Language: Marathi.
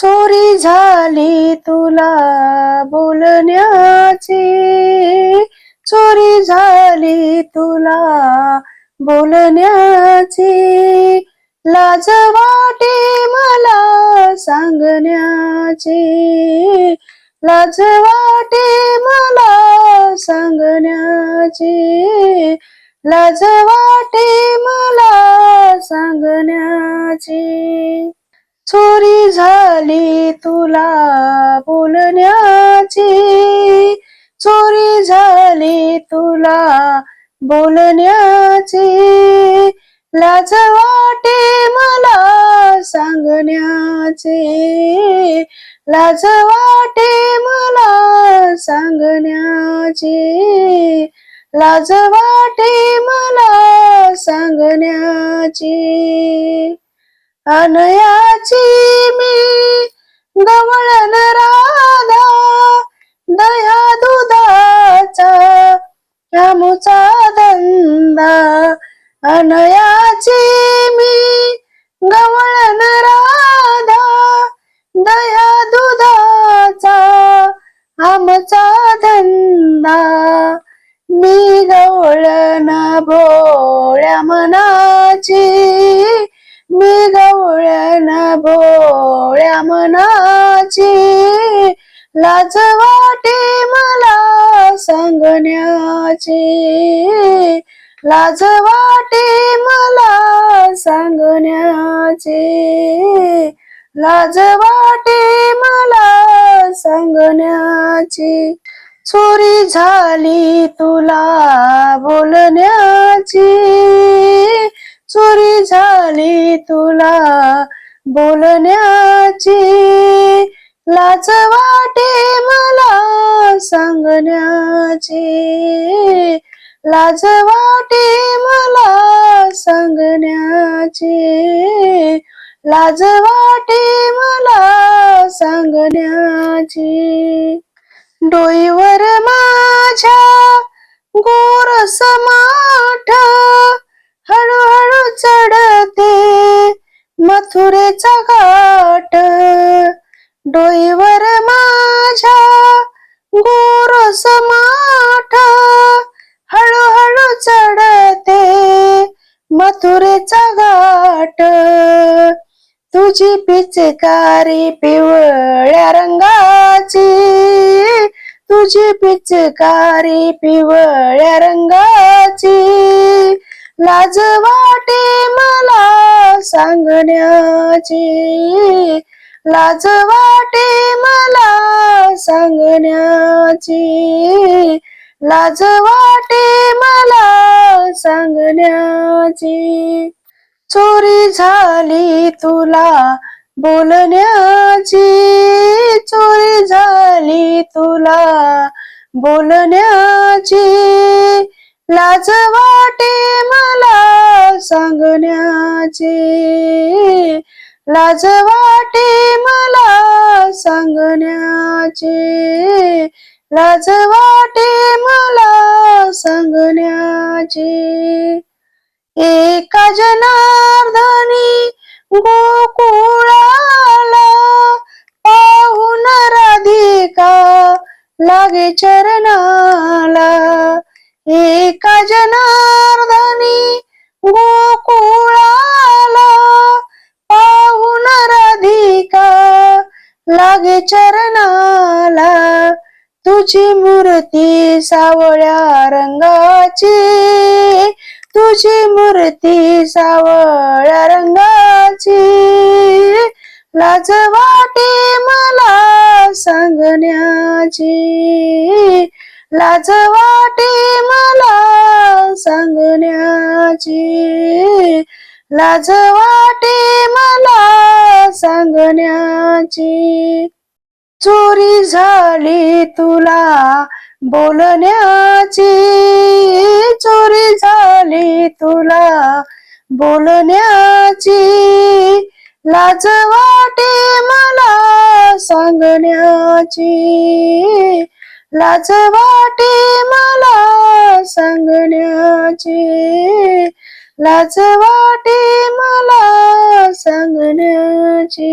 चोरी झाली तुला बोलण्याची. चोरी झाली तुला बोलण्याची. लाज वाटे मला सांगण्याची. लाज वाटे मला सांगण्याची. लाज वाटे मला सांगण्याची. चोरी झाली तुला बोलण्याची. चोरी झाली तुला बोलण्याची. लाज वाटे मला सांगण्याची. लाज वाटे मला सांगण्याची. लाज वाटे मला सांगण्याची. अनयाची मी गवळण राधा दया दुधाचा रामूचा धंदा. अनयाची मी गवळण राधा दया दुधाचा आमचा धंदा. मी गवळण भोळ्या मनाची मी गवळण भोळ्या मनाची लाज वाटे मला सांगण्याची. लाज वाटे मला सांगण्याची. लाज वाटे मला सांगण्याची. चोरी झाली तुला बोलण्याची. चोरी झाली तुला. बोलण्याची लाच वाटे मला सांगण्याची. लाज वाटे मला सांगण्याची. लाज वाटे मला सांगण्याची. डोईवर माझ्या गोर सम डोईवर माझ्या गोरस माठ हळूहळू चढते मथुरेचा घाट. तुझी पिचकारी पिवळ्या रंगाची तुझी पिचकारी पिवळ्या रंगाची. लाज वाटे मला सांगण्याची लाज वाटे मला सांगण्याची. लाज वाटे मला सांगण्याची. चोरी झाली तुला बोलण्याची. चोरी झाली तुला बोलण्याची. लाज वाटे मला सांगण्याची. लाज वाटे मला सांगण्याची. लाज वाटे मला सांगण्याची. एका जनार्दनी गोकुळाला पाहून राधिका लागे चरणाला. एका जनार्दनी गोकुळ लागे चरणाला तुझी मूर्ती सावळ्या रंगाची. तुझी मूर्ती सावळ्या रंगाची. लाज वाटे मला सांगण्याची. लाज वाटे मला सांगण्याची. लाज वाटे मला सांगण्याची. चोरी झाली तुला बोलण्याची. चोरी झाली तुला बोलण्याची. लाज वाटे मला सांगण्याची. लाज वाटे मला सांगण्याची. लाज वाटे मला सांगण्याची.